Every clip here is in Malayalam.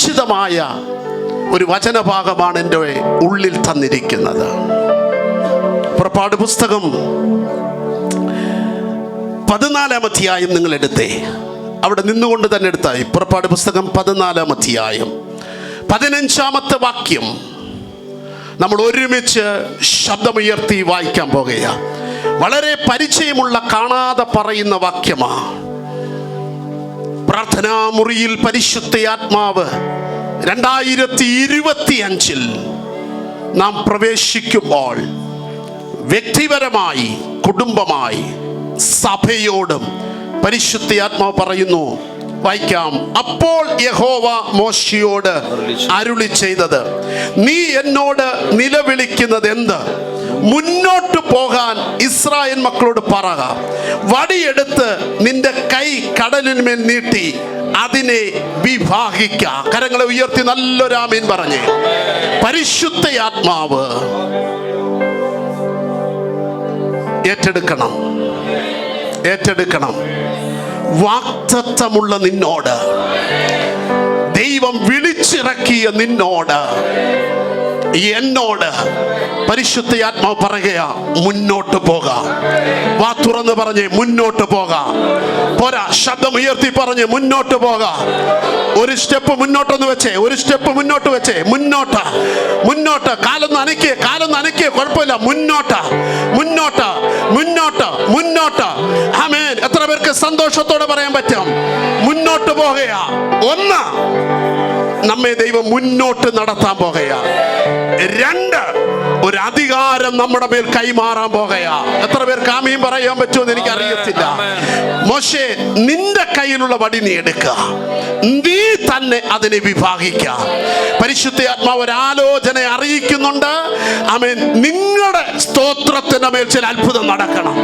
പരിചിതമായ ഒരു വചനഭാഗമാണ് എന്റെ ഉള്ളിൽ തന്നിരിക്കുന്നത്. പുറപ്പാട് പുസ്തകം പതിനാലാം അധ്യായം നിങ്ങൾ എടുത്തേ. അവിടെ നിന്നുകൊണ്ട് തന്നെ എടുത്തായി. പുറപ്പാട് പുസ്തകം പതിനാലാം അധ്യായം. പതിനഞ്ചാമത്തെ വാക്യം. നമ്മൾ ഒരുമിച്ച് ശബ്ദമുയർത്തി വായിക്കാൻ പോകുക വളരെ പരിചയമുള്ള കാണാതെ പറയുന്ന വാക്യമാ. പ്രാർത്ഥനാ മുറിയിൽ പരിശുദ്ധ ആത്മാവ് രണ്ടായിരത്തി ഇരുപത്തി അഞ്ചിൽ നാം പ്രവേശിക്കുമ്പോൾ വ്യക്തിപരമായി കുടുംബമായി സഭയോടും പരിശുദ്ധ ആത്മാവ് പറയുന്നു വായിക്കാം. അപ്പോൾ യഹോവ മോശിയോട് അരുളി ചെയ്തത് നീ എന്നോട് നിലവിളിക്കുന്നത് എന്ത്? മുന്നോട്ട് പോകാൻ ഇസ്രായേൽ മക്കളോട് പറക. വടിയെടുത്ത് നിന്റെ കൈ കടലിന്മേൽ നീട്ടി അതിനെ വിഭാഗിക്ക കരങ്ങളെ ഉയർത്തി നല്ലൊരാമീൻ പറഞ്ഞേ. പരിശുദ്ധ ആത്മാവ് ഏറ്റെടുക്കണം. ഏറ്റെടുക്കണം. വാക്തത്വമുള്ള നിന്നോട്. ദൈവം വിളിച്ചിറക്കിയ നിന്നോട്. എന്നോട്. പരിശുദ്ധ ആത്മാവ് പറയുക മുന്നോട്ട് പോകാം. വാ തുറന്ന് പറഞ്ഞ് മുന്നോട്ട് പോകാം. പോരാ ശബ്ദം ഉയർത്തി പറഞ്ഞ് മുന്നോട്ട് പോകാം. ഒരു സ്റ്റെപ്പ് മുന്നോട്ടൊന്ന് വെച്ചേ ഒരു സ്റ്റെപ്പ് മുന്നോട്ട് വെച്ചേ മുന്നോട്ട മുന്നോട്ട്. കാലൊന്ന് അനക്കിയേ കാലൊന്ന് അനക്കിയേ കുഴപ്പമില്ല. മുന്നോട്ട മുന്നോട്ട മുന്നോട്ട മുന്നോട്ട്. ആമേൻ. എത്ര പേർക്ക് സന്തോഷത്തോടെ പറയാൻ പറ്റാം? മുന്നോട്ട് പോകുക. ഒന്ന് നമ്മെ ദൈവം മുന്നോട്ട് നടത്താൻ പോകുക. രണ്ട് ഒരു അധികാരം നമ്മുടെ മേൽ കൈമാറാൻ പോകയാ എത്ര പേർ കാമിയും പറയാൻ പറ്റുമെന്ന് എനിക്ക് അറിയത്തില്ല മോശെ നിന്റെ കയ്യിലുള്ള വടി നീ എടുക്കുക. നീ തന്നെ അതിനെ വിഭാഗിക്കുക പരിശുദ്ധ ആത്മാവ് ഒരു ആലോചന അറിയിക്കുന്നുണ്ട്. ആമേൻ. നിങ്ങളുടെ സ്തോത്രത്തിന്റെ മേൽ ചില അത്ഭുതം നടക്കണം.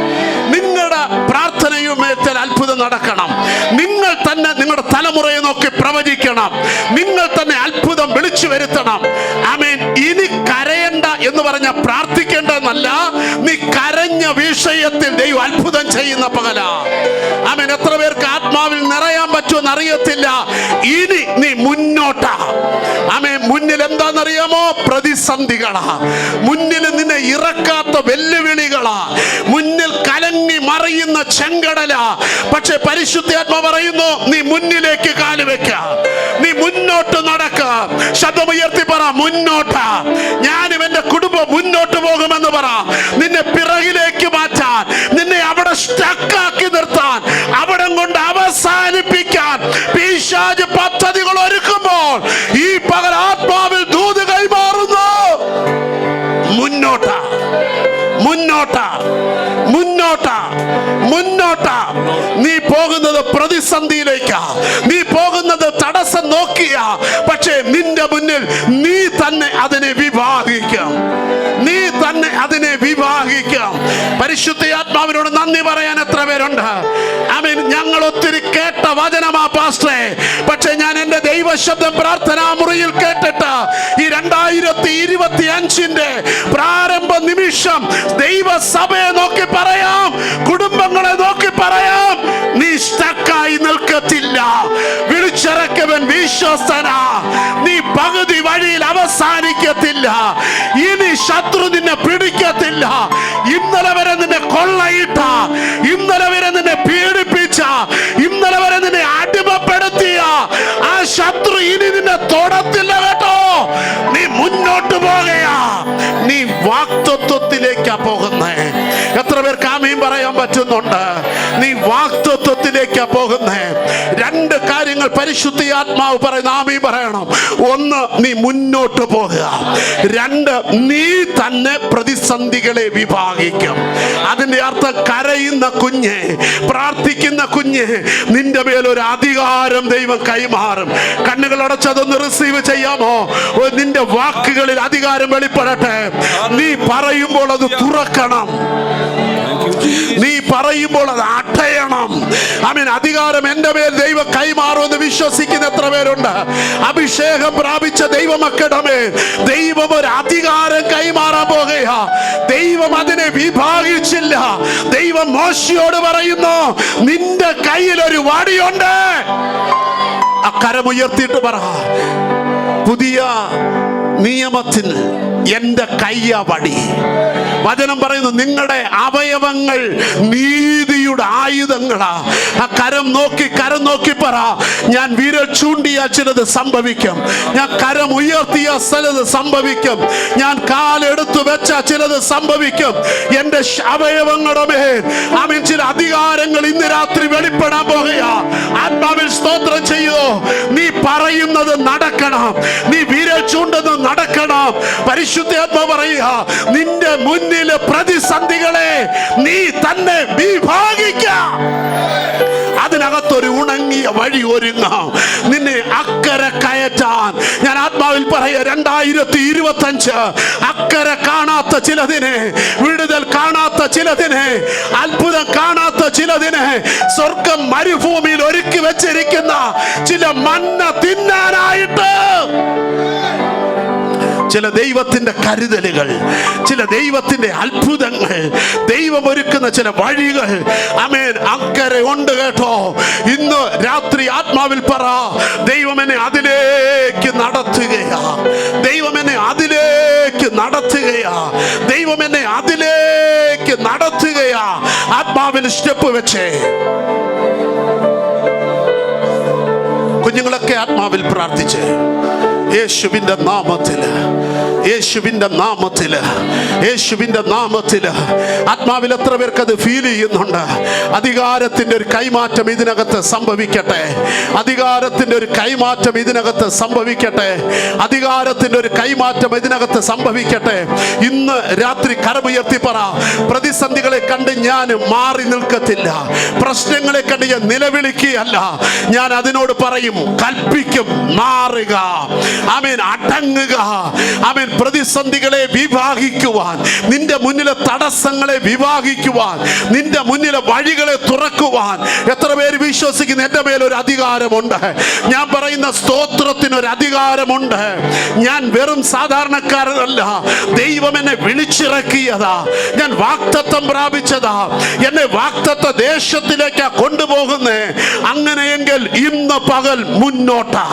നിങ്ങളുടെ പ്രാർത്ഥനയും മേൽ ചില അത്ഭുതം നടക്കണം. നിങ്ങൾ തന്നെ നിങ്ങളുടെ തലമുറയെ നോക്കി പ്രവചിക്കണം. നിങ്ങൾ തന്നെ അത്ഭുതം വിളിച്ചു വരുത്തണം. ആമേൻ. ഇനി കരയണ്ട എന്ന് പറഞ്ഞ പ്രാർത്ഥിക്കേണ്ടതെന്നല്ല നീ കരഞ്ഞ വിഷയത്തിൽ ദൈവം അത്ഭുതം ചെയ്യുന്ന പകല. ആമേൻ. എത്ര പേർക്ക് ആത്മാവിൽ നിറയാൻ പറ്റുമെന്ന് അറിയത്തില്ല. ഇനി നീ മുന്നോട്ടാ. ആമേ മുന്നിൽ എന്താണെന്നറിയാമോ? പ്രതിസന്ധികളാ. മുന്നിൽ നിന്നെ ഇറക്കാത്ത വെല്ലുവിളികളാ. മുന്നിൽ കലങ്ങി മറിയുന്ന ചെങ്കടല. പക്ഷെ പരിശുദ്ധാത്മ പറയുന്നു നീ മുന്നിലേക്ക് കാൽ വെക്ക. നീ മുന്നോട്ട് നടക്ക. ശബ്ദമുയർത്തി പറ മുന്നോട്ട. ഞാനും എന്റെ കുടുംബം മുന്നോട്ട് പോകുമെന്ന് പറ. നിന്നെ പിറകിലേക്ക് മാറ്റാൻ നിന്നെ അവിടെ സ്റ്റക്കാക്കി നിർത്താൻ പോകുന്നത് പ്രതിസന്ധിയിലേക്കാ. നീ പോകുന്നത് തടസ്സം നോക്കിയ. പക്ഷേ നിന്റെ മുന്നിൽ നീ തന്നെ അതിനെ വിവാഹിക്കാം. നീ തന്നെ അതിനെ വിവാഹിക്കാം. പരിശുദ്ധ ആത്മാവിനോട് നന്ദി പറയാൻ എത്ര പേരുണ്ട്? ആമീൻ. ഞങ്ങൾ ഒത്തിരി കേട്ട വചനമാ പാസ്റ്റേ ദൈവശബ്ദം പ്രാർത്ഥനാ മുറിയിൽ കേട്ടിട്ട് ഈ രണ്ടായിരത്തി ഇരുപത്തി അഞ്ചിന്റെ പ്രാരംഭ നിമിഷം ദൈവസഭയെ നോക്കി പറയാം കുടുംബങ്ങളെ നോക്കി പറയാം. നീ സ്റ്റക്കായി നിൽക്കത്തില്ല. വിളിച്ചിറക്കവൻ വിശ്വസ്തനാ. നീ പകുതി വഴിയിൽ അവസാനിക്കത്തില്ല. ഇനി ശത്രു നിന്നെ പിടിക്കത്തില്ല. ഇന്നലെ വരെ നിന്നെ കൊള്ളയിട്ട ഇന്നലെ വരെ നിന്നെ പീഡിപ്പിച്ച ഇന്നലെ വരെ നിന്നെ അടിമപ്പെടുത്തിയ ആ ശത്രു ഇനി നിന്നെ തൊടത്തില്ല കേട്ടോ. നീ മുന്നോട്ട് പോകയാ. നീ വാക്തത്വത്തിലേക്കാ പോകുന്നേ. എത്ര പേർ കാമയും പറയാൻ പറ്റുന്നുണ്ട് നീ വാക്തത്വത്തിലേക്കാ പോകുന്നേ. രണ്ട് കാര്യങ്ങൾ പരിശുദ്ധി ആത്മാവ് പറയുന്ന. ആമി പറയണം. ഒന്ന് നീ മുന്നോട്ട് പോകുക. രണ്ട് നീ തന്നെ പ്രതിസന്ധികളെ വിഭാഗിക്കും. അതിന്റെ അർത്ഥം കരയുന്ന കുഞ്ഞ് പ്രാർത്ഥിക്കുന്ന കുഞ്ഞ് നിന്റെ മേലൊരു അധികാരം ദൈവം കൈമാറും. കണ്ണുകൾ അടച്ചതൊന്ന് റിസീവ് ചെയ്യാമോ? നിന്റെ വാക്കുകളിൽ അധികാരം വെളിപ്പെടട്ടെ. നീ പറയുമ്പോൾ അത് തുറക്കണം. നീ പറയുമ്പോൾ അത് അടയണം അമീൻ അധികാരം എന്റെ മേൽ ദൈവം കൈമാറുമെന്ന് വിശ്വസിക്കുന്ന എത്ര പേരുണ്ട്? അഭിഷേകം പ്രാപിച്ച ദൈവമക്കളുടെ മേൽ ദൈവം ഒരു അധികാരം കൈമാറാൻ പോകുക ദൈവം അതിനെ വിഭാഗിച്ചില്ല. ദൈവം മോശിയോട് പറയുന്നു നിന്റെ കയ്യിൽ ഒരു വടിയുണ്ട്. ആ കരമുയർത്തിയിട്ട് പറ. പുതിയ നിയമത്തിൽ എന്റെ കയ്യ വടി വചനം പറയുന്നു നിങ്ങളുടെ അവയവങ്ങൾ നീതിയുടെ ആയുധങ്ങളാ. ആ കരം നോക്കി കരം നോക്കി പറ. ഞാൻ വിരൽ ചൂണ്ടിയാൽ ചിലത് സംഭവിക്കും. ഞാൻ കരം ഉയർത്തിയ ചിലത് സംഭവിക്കും. ഞാൻ കാലെടുത്തു വെച്ച ചിലത് സംഭവിക്കും. എന്റെ അവയവങ്ങളുടെ മേൽ അവൻ ചില അധികാരങ്ങൾ ഇന്ന് രാത്രി വെളിപ്പെടാൻ പോകുകയാ. ആത്മാവിൽ സ്തോത്രം ചെയ്യോ നീ പറയുന്നത് നടക്കണം. നീ വിരൽ ചൂണ്ടുന്നത് നടക്കണം. പരിശുദ്ധാത്മ പറയുക നിന്റെ മുന്നിലെ പ്രതിസന്ധികളെ നീ തന്നെ വിഭാഗിക്കാം അതിനകത്തൊരു ഉണങ്ങിയ വഴി ഒരുങ്ങാം. നിന്നെ അക്കരെ കയറ്റാൻ. ഞാൻ ആത്മാവിൽ പറയുക രണ്ടായിരത്തി ഇരുപത്തഞ്ച് അക്കരെ കാണാത്ത ചിലതിനെ വിടുതൽ കാണാത്ത ചിലതിനെ അത്ഭുതം കാണാത്ത ചിലതിനെ സ്വർഗം മരുഭൂമിയിൽ ഒരുക്കി വെച്ചിരിക്കുന്ന ചില മണ്ണ തിന്നാനായിട്ട്. ചില ദൈവത്തിന്റെ കരുതലുകൾ ചില ദൈവത്തിന്റെ അത്ഭുതങ്ങൾ ദൈവം ഒരുക്കുന്ന ചില വഴികൾ. അമേൻ അക്കരെ ഉണ്ട് കേട്ടോ. ഇന്ന് രാത്രി ആത്മാവിൽ പറ ദൈവം എന്നെ അതിലേക്ക് നടത്തുകയാ. ദൈവം എന്നെ അതിലേക്ക് നടത്തുകയാ. ദൈവം എന്നെ അതിലേക്ക് നടത്തുകയാ. ആത്മാവിൽ സ്റ്റെപ്പ് വെച്ചേ. കുഞ്ഞുങ്ങളൊക്കെ ആത്മാവിൽ പ്രാർത്ഥിച്ച്. യേശുവിന്റെ നാമത്തിൽ യേശുവിന്റെ നാമത്തിൽ യേശുവിന്റെ നാമത്തിൽ. ആത്മാവിൽ എത്ര പേർക്ക് അത് ഫീൽ ചെയ്യുന്നുണ്ട്? അധികാരത്തിന്റെ ഒരു കൈമാറ്റം ഇതിനകത്ത് സംഭവിക്കട്ടെ. അധികാരത്തിന്റെ ഒരു കൈമാറ്റം ഇതിനകത്ത് സംഭവിക്കട്ടെ. അധികാരത്തിന്റെ ഒരു കൈമാറ്റം ഇതിനകത്ത് സംഭവിക്കട്ടെ. ഇന്ന് രാത്രി കരമുയർത്തി പറ പ്രതിസന്ധികളെ കണ്ട് ഞാൻ മാറി നിൽക്കത്തില്ല. പ്രശ്നങ്ങളെ കണ്ട് ഞാൻ നിലവിളിക്കുകയല്ല. ഞാൻ അതിനോട് പറയും കൽപ്പിക്കും മാറുക. ആമേൻ അടങ്ങുക. അവൻ പ്രതിസന്ധികളെ വിഭാഗിക്കുവാൻ നിന്റെ മുന്നിലെ തടസ്സങ്ങളെ വിഭാഗിക്കുവാൻ നിന്റെ മുന്നിലെ വഴികളെ തുറക്കുവാൻ. എത്ര പേര് വിശ്വസിക്കുന്നു? എന്റെ മേലൊരു അധികാരമുണ്ട്. ഞാൻ പറയുന്ന സ്തോത്രത്തിന് ഒരു അധികാരമുണ്ട്. ഞാൻ വെറും സാധാരണക്കാരനല്ല. ദൈവം എന്നെ വിളിച്ചിറക്കിയതാ. ഞാൻ വാക്തത്വം പ്രാപിച്ചതാ. എന്നെ വാക്തത്വ ദേശത്തിലേക്കാ കൊണ്ടുപോകുന്നേ. അങ്ങനെയെങ്കിൽ ഇന്ന് പകൽ മുന്നോട്ടാ.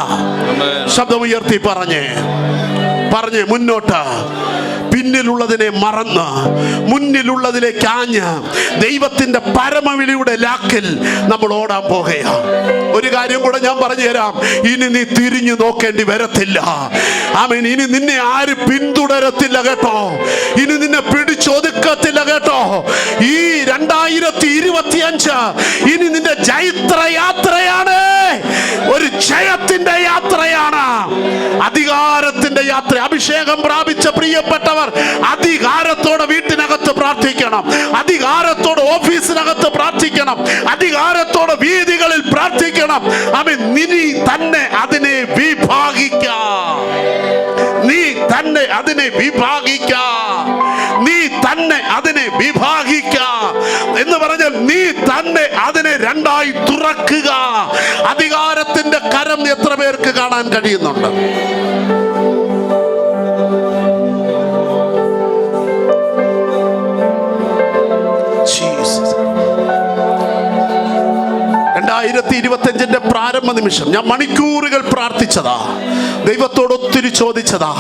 ശബ്ദമുയർത്തി പറഞ്ഞേ. പറഞ്ഞേ മുന്നോട്ട്. പിന്നിലുള്ളതിനെ മറന്ന് മുന്നിലുള്ളതിലേക്ക് ആഞ്ഞ് ദൈവത്തിന്റെ പരമവിളിയുടെ ലാക്കിൽ നമ്മൾ ഓടാൻ പോകുകയാ ഒരു കാര്യം കൂടെ ഞാൻ പറഞ്ഞു തരാം. ഇനി നീ തിരിഞ്ഞു നോക്കേണ്ടി വരത്തില്ല. ആമീൻ. ഇനി നിന്നെ ആര് പിന്തുടരത്തില്ല കേട്ടോ? ഇനി നിന്നെ പിടിച്ചൊതുക്കത്തില്ല കേട്ടോ? ഈ രണ്ടായിരത്തി ഇരുപത്തി അഞ്ച് ഇനി നിന്റെ ജൈത്ര യാത്രയാണ് ഒരു ജയത്തിന്റെ യാത്രയാണ്. അധികാരത്തിന്റെ യാത്ര അഭിഷേകം പ്രാപിച്ച പ്രിയപ്പെട്ടവർ അധികാരത്തോടെ വീട്ടിനകത്ത് പ്രാർത്ഥിക്കണം അധികാരത്തോടെ ഓഫീസിനകത്ത് പ്രാർത്ഥിക്കണം അധികാരത്തോടെ വീതികളിൽ പ്രാർത്ഥിക്കണം. അവൻ നിനി തന്നെ അതിനെ വിഭാഗിക്കാം. നീ തന്നെ അതിനെ വിഭാഗിക്ക. നീ തന്നെ അതിനെ വിഭാഗിക്ക. എന്ന് പറഞ്ഞാൽ നീ തന്നെ അതിനെ രണ്ടായി തുറക്കുക. കരം എത്ര പേർക്ക് കാണാൻ കഴിയുന്നുണ്ട്? രണ്ടായിരത്തി പ്രാരംഭ നിമിഷം ഞാൻ മണിക്കൂറുകൾ പ്രാർത്ഥിച്ചതാ. ദൈവത്തോട് ഒത്തിരി ചോദിച്ചതാ.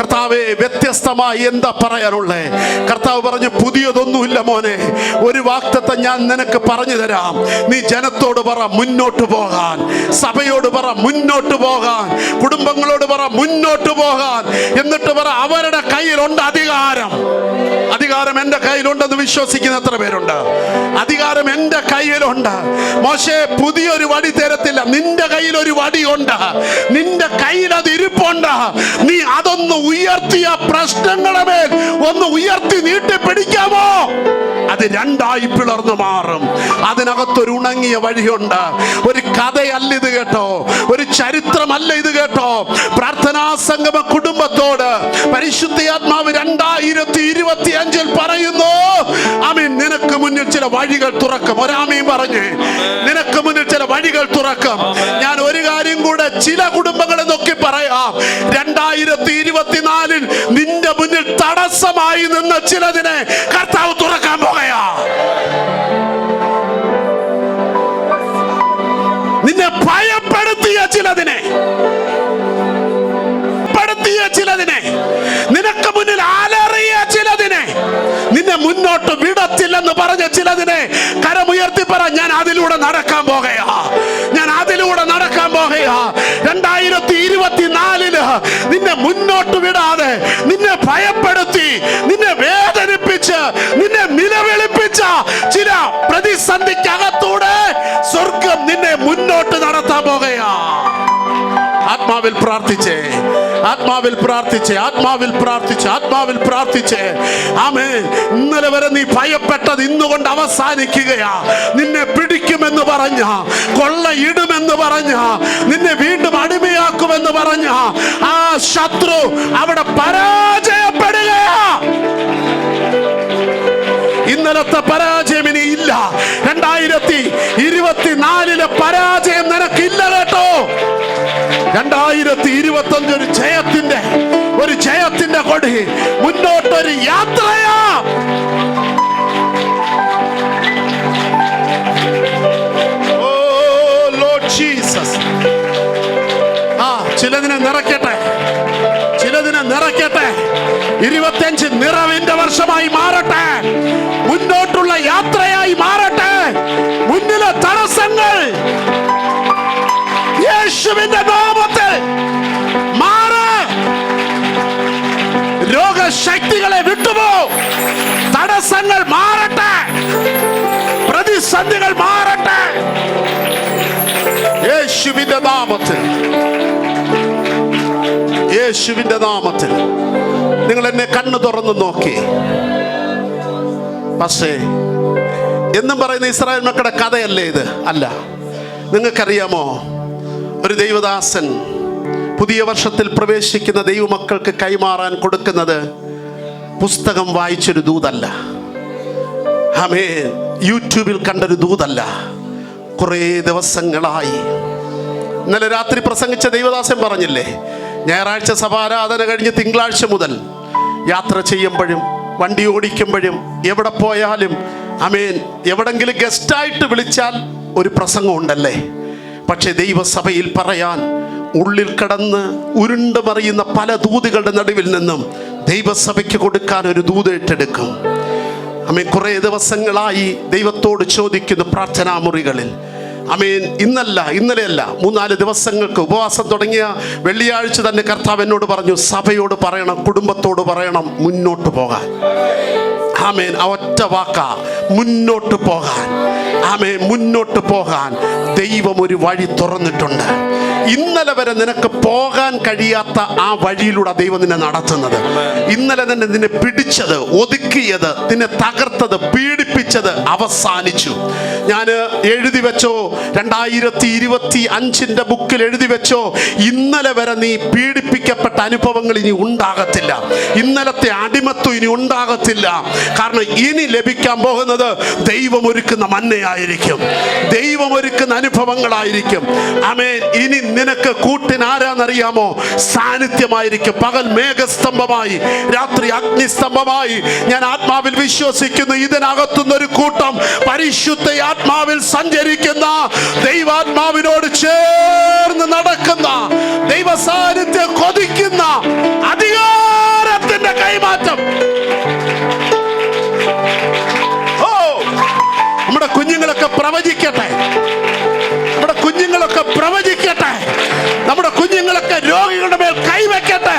കർത്താവെ വ്യത്യസ്തമായി എന്താ പറയാനുള്ളേ? കർത്താവ് പറഞ്ഞു പുതിയതൊന്നുമില്ല മോനെ. ഒരു വാക്തത്തെ ഞാൻ നിനക്ക് പറഞ്ഞു തരാം. നീ ജനത്തോട് പറ മുന്നോട്ട് പോകാൻ. സഭയോട് പറ മുന്നോട്ട് പോകാൻ. കുടുംബങ്ങളോട് പറ മുന്നോട്ട് പോകാൻ. എന്നിട്ട് പറ അവരുടെ കയ്യിലുണ്ട് അധികാരം. അധികാരം എന്റെ കയ്യിലുണ്ടെന്ന് വിശ്വസിക്കുന്ന എത്ര പേരുണ്ട്? അധികാരം എന്റെ കയ്യിലുണ്ട്. മോശേ പുതിയൊരു വടി തരത്തില്ല നിന്റെ കയ്യിൽ ഒരു വടിയുണ്ട്. നിന്റെ കയ്യിൽ അത് ഇരിപ്പുണ്ട്. നീ അതൊന്ന് ഉയർത്തിയ പ്രശ്നങ്ങളെ മേൽ ഒന്ന് ഉയർത്തി നീട്ടി പിടിക്കാമോ അത് രണ്ടായി പിളർന്നു മാറും. അതിനകത്തൊരു ഉണങ്ങിയ വഴിയുണ്ട്. ഒരു കഥയല്ല ഇത് കേട്ടോ. ഒരു ചരിത്രമല്ല ഇത് കേട്ടോ. പ്രാർത്ഥനാ സംഗമ കുടുംബത്തോട് പരിശുദ്ധാത്മാവ് രണ്ടായിരത്തി ഇരുപത്തി അഞ്ചിൽ പറയുന്നു അമീൻ. നിനക്ക് മുന്നിൽ ചില വഴികൾ തുറക്കും. ഒരാമീൻ പറഞ്ഞേ നിനക്ക് മുന്നിൽ ചില വഴികൾ തുറക്കും. ഞാൻ ഒരു കാര്യം കൂടെ ചില കുടുംബങ്ങളെ നോക്കി പറയാം. രണ്ടായിരത്തി ഇരുപത്തിനാലിൽ നിന്റെ മുന്നിൽ തടസ്സമായി നിന്ന ചിലതിനെ കർത്താവ് തുറക്കാൻ പോകയാ. നിന്നെ ഭയപ്പെടുത്തിയ ചിലതിനെ ഭയപ്പെടുത്തിയ ചിലതിനെ നിനക്ക് മുന്നിൽ ആലറിയ ചിലതിനെ നിന്നെ മുന്നോട്ട് വിടത്തില്ലെന്ന് പറഞ്ഞ ചിലതിനെ കരമുയർത്തി പറ ഞാൻ അതിലൂടെ നടക്കാൻ പോകയാ. നിന്നെ മുന്നോട്ട് വിടാതെ നിന്നെ ഭയപ്പെടുത്തി നിന്നെ വേദനിപ്പിച്ച് നിന്നെ നിലവിളിപ്പിച്ച ചില പ്രതിസന്ധിക്കകത്തൂടെ സ്വർഗം നിന്നെ മുന്നോട്ട് നടത്താൻ പോകുകയാ. ആത്മാവിൽ പ്രാർത്ഥിച്ചേ ആത്മാവിൽ പ്രാർത്ഥിച്ചേ ആത്മാവിൽ പ്രാർത്ഥിച്ച് ആത്മാവിൽ പ്രാർത്ഥിച്ചേ. ആമേ ഇന്നലെ വരെ നീ ഭയപ്പെട്ടത് ഇന്നുകൊണ്ട് അവസാനിക്കുകയാ. നിന്നെ പിടിക്കുമെന്ന് പറഞ്ഞ കൊള്ളയിടുമെന്ന് പറഞ്ഞ നിന്നെ വീണ്ടും പറഞ്ഞ ആ ശത്രു അവിടെ പരാജയപ്പെടുകയാ. ഇന്നലത്തെ പരാജയം ഇനി ഇല്ല. രണ്ടായിരത്തി ഇരുപത്തിനാലിലെ പരാജയം നിനക്കില്ല കേട്ടോ. രണ്ടായിരത്തി ഇരുപത്തി അഞ്ച് ഒരു ജയത്തിന്റെ ഒരു ജയത്തിന്റെ കൊടി മുന്നോട്ടൊരു യാത്രയാ. ചിലതിനെ നിറയ്ക്കട്ടെ. ചിലതിനെ നിറയ്ക്കട്ടെ. ഇരുപത്തിയഞ്ച് നിറവിന്റെ വർഷമായി മാറട്ടെ. മുന്നോട്ടുള്ള യാത്രയായി മാറട്ടെ. മുന്നിലെ തടസ്സങ്ങൾ യേശുവിന്റെ നാമത്തിൽ മാറ്. രോഗശക്തികളെ വിട്ടുപോ. തടസ്സങ്ങൾ മാറട്ടെ. പ്രതിസന്ധികൾ മാറട്ടെ. യേശുവിന്റെ നാമത്തിൽ യേശുവിന്റെ നാമത്തിൽ. നിങ്ങൾ എന്നെ കണ്ണു തുറന്ന് നോക്കി. പക്ഷേ എന്നും പറയുന്ന ഇസ്രായേൽ മക്കളുടെ കഥയല്ലേ ഇത്? അല്ല. നിങ്ങൾക്കറിയാമോ? ഒരു ദൈവദാസൻ പുതിയ വർഷത്തിൽ പ്രവേശിക്കുന്ന ദൈവമക്കൾക്ക് കൈമാറാൻ കൊടുക്കുന്നത് പുസ്തകം വായിച്ചൊരു ദൂതല്ല. ഹമേ യൂട്യൂബിൽ കണ്ടൊരു ദൂതല്ല. കുറേ ദിവസങ്ങളായി. ഇന്നലെ രാത്രി പ്രസംഗിച്ച ദൈവദാസൻ പറഞ്ഞില്ലേ? ഞായറാഴ്ച സഭാരാധന കഴിഞ്ഞ് തിങ്കളാഴ്ച മുതൽ യാത്ര ചെയ്യുമ്പോഴും വണ്ടി ഓടിക്കുമ്പോഴും എവിടെ പോയാലും അമേൻ എവിടെങ്കിലും ഗസ്റ്റായിട്ട് വിളിച്ചാൽ ഒരു പ്രസംഗം ഉണ്ടല്ലേ? പക്ഷെ ദൈവസഭയിൽ പറയാൻ ഉള്ളിൽ കടന്ന് ഉരുണ്ട് മറിയുന്ന പല ദൂതുകളുടെ നടുവിൽ നിന്നും ദൈവസഭയ്ക്ക് കൊടുക്കാൻ ഒരു ദൂത് ഏറ്റെടുക്കും. അമേൻ കുറേ ദിവസങ്ങളായി ദൈവത്തോട് ചോദിക്കുന്ന പ്രാർത്ഥനാ മുറികളിൽ അമേൻ. ഇന്നല്ല ഇന്നലെയല്ല. മൂന്നാൽ ദിവസങ്ങൾക്ക് ഉപവാസം തുടങ്ങിയ വെള്ളിയാഴ്ച തന്നെ കർത്താവ് എന്നോട് പറഞ്ഞു സഭയോട് പറയണം കുടുംബത്തോട് പറയണം മുന്നോട്ട് പോകാൻ. ആമേൻ. ആ ഒറ്റ വാക്ക. മുന്നോട്ട് പോകാൻ. ആമേൻ. മുന്നോട്ട് പോകാൻ. ദൈവം ഒരു വഴി തുറന്നിട്ടുണ്ട്. ഇന്നലെ വരെ നിനക്ക് പോകാൻ കഴിയാത്ത ആ വഴിയിലൂടെ ദൈവം നിന്നെ നടത്തുന്നത്. ഇന്നലെ തന്നെ നിന്നെ പിടിച്ചത് ഒതുക്കിയത് നിന്നെ തകർത്തത് പീഡിപ്പിച്ചത് അവസാനിച്ചു. ഞാൻ എഴുതി വെച്ചോ രണ്ടായിരത്തി ഇരുപത്തി അഞ്ചിന്റെ ബുക്കിൽ എഴുതി വെച്ചോ ഇന്നലെ വരെ നീ പീഡിപ്പിക്കപ്പെട്ട അനുഭവങ്ങൾ ഇനി ഉണ്ടാകത്തില്ല. ഇന്നലത്തെ അടിമത്വം ഇനി ഉണ്ടാകത്തില്ല. കാരണം ഇനി ലഭിക്കാൻ പോകുന്നത് ദൈവം ഒരുക്കുന്ന മന്നയായിരിക്കും ദൈവം ഒരുക്കുന്ന അനുഭവങ്ങളായിരിക്കും. അമേൻ ഇനി നിനക്ക് കൂട്ടിന് ആരാന്നറിയാമോ സാന്നിധ്യമായിരിക്കും. പകൽ മേഘസ്തംഭമായി രാത്രി അഗ്നിസ്തംഭമായി. ഞാൻ ആത്മാവിൽ വിശ്വസിക്കുന്നു. ഇതിനകത്തുനിന്ന് ഒരു കൂട്ടം പരിശുദ്ധ ആത്മാവിൽ സഞ്ചരിക്കുന്ന ദൈവാത്മാവിനോട് ചേർന്ന് നടക്കുന്ന ദൈവ സാന്നിധ്യം കൊതിക്കുന്ന കുഞ്ഞുങ്ങളൊക്കെ പ്രവചിക്കട്ടെ. നമ്മുടെ കുഞ്ഞുങ്ങളൊക്കെ പ്രവചിക്കട്ടെ. നമ്മുടെ കുഞ്ഞുങ്ങളൊക്കെ രോഗികളുടെ മേൽ കൈവയ്ക്കട്ടെ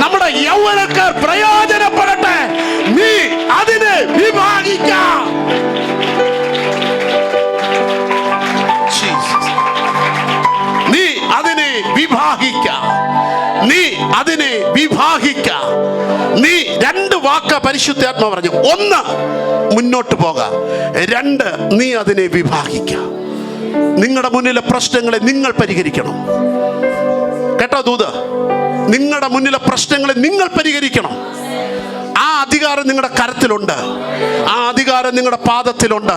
നമ്മുടെ യൗവനക്കാർ പ്രയോജനപ്പെടട്ടെ പരിശുദ്ധാത്മ പറഞ്ഞു ഒന്ന് മുന്നോട്ട് പോക. രണ്ട് നീ അതിനെ വിഭാഗിക്ക. നിങ്ങളുടെ മുന്നിലെ പ്രശ്നങ്ങളെ നിങ്ങൾ പരിഹരിക്കണം. കേട്ടോ ദൂത് നിങ്ങളുടെ മുന്നിലെ പ്രശ്നങ്ങളെ നിങ്ങൾ പരിഹരിക്കണം. അധികാരം നിങ്ങളുടെ കരത്തിലുണ്ട്. ആ അധികാരം നിങ്ങളുടെ പാദത്തിലുണ്ട്.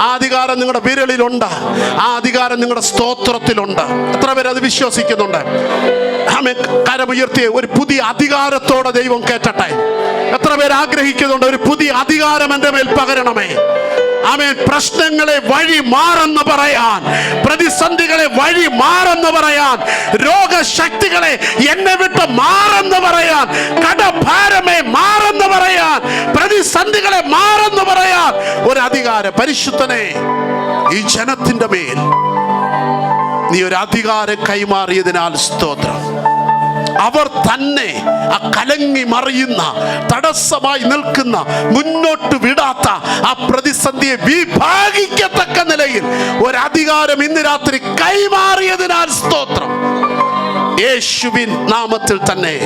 ആ അധികാരം നിങ്ങളുടെ വിരലിലുണ്ട്. ആ അധികാരം നിങ്ങളുടെ സ്തോത്രത്തിലുണ്ട്. എത്ര പേര് അത് വിശ്വസിക്കുന്നുണ്ട്? ആമേ കരമുയർത്തിയ ഒരു പുതിയ അധികാരത്തോടെ ദൈവം കേട്ടട്ടെ എത്ര പേര് ആഗ്രഹിക്കുന്നുണ്ട്? ഒരു പുതിയ അധികാരം എന്റെ മേൽ പകരണമേ. ആമേ പ്രശ്നങ്ങളെ വഴി മാറെന്ന് പറയാൻ പ്രതിസന്ധികളെ വഴി മാറെന്ന് പറയാൻ രോഗശക്തികളെ എന്നെ വിട്ട് മാറെന്ന് പറയാൻ കടഭാരമേ അധികാരം പരിശുദ്ധനെ ഈ ജനത്തിന്റെ മേൽ. നീ ഒരു അധികാരം കൈമാറിയതിനാൽ സ്തോത്രം. അവർ തന്നെ ആ കലങ്ങി മറിയുന്ന തടസ്സമായി നിൽക്കുന്ന മുന്നോട്ട് വിടാത്ത ആ പ്രതിസന്ധിയെ വിഭാഗിക്കത്തക്ക നിലയിൽ ഒരു അധികാരം ഇന്ന് രാത്രി കൈമാറിയതിനാൽ സ്തോത്രം. യേശുവിൻ നാമത്തിൽ തന്നെ.